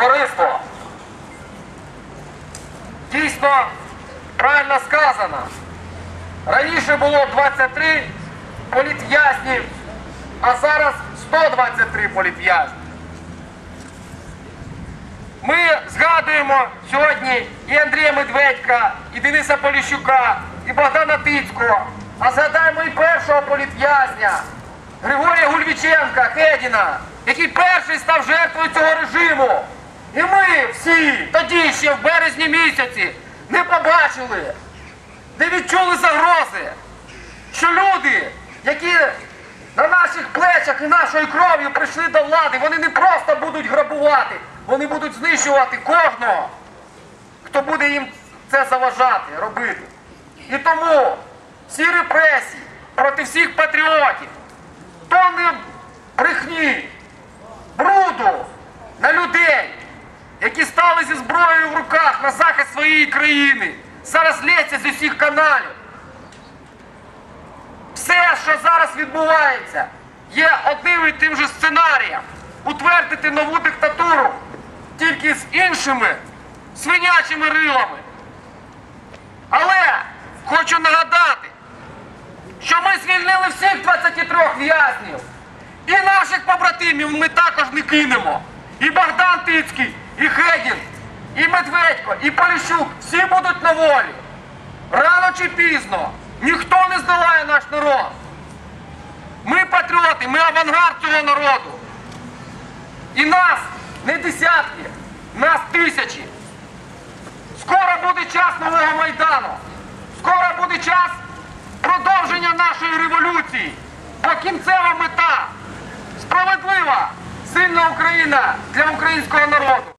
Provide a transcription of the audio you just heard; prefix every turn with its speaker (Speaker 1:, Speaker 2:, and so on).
Speaker 1: Товариство. Дійсно, правильно сказано. Раніше було 23 політв'язнів, а зараз 123 політв'язні. Ми згадуємо сьогодні і Андрія Медведька, і Дениса Поліщука, і Богдана Тицького. А згадаємо і першого політв'язня Григорія Гульвіченка, Хедіна, який перший став жертвою цього режиму. І ми всі тоді ще в березні місяці не побачили, не відчули загрози, що люди, які на наших плечах і нашою кров'ю прийшли до влади, вони не просто будуть грабувати, вони будуть знищувати кожного, хто буде їм це заважати, робити. І тому всі репресії проти всіх патріотів, тонни брехні, які зі зброєю в руках на захист своєї країни, зараз лється з усіх каналів. Все, що зараз відбувається, є одним і тим же сценарієм утвердити нову диктатуру тільки з іншими свинячими рилами. Але хочу нагадати, що ми звільнили всіх 23 в'язнів. І наших побратимів ми також не кинемо. І Богдан Тицький, Медведько, і Поліщук всі будуть на волі. Рано чи пізно ніхто не здолає наш народ. Ми патріоти, ми авангард цього народу. І нас не десятки, нас тисячі. Скоро буде час нового Майдану. Скоро буде час продовження нашої революції. Бо кінцева мета справедлива, сильна Україна для українського народу.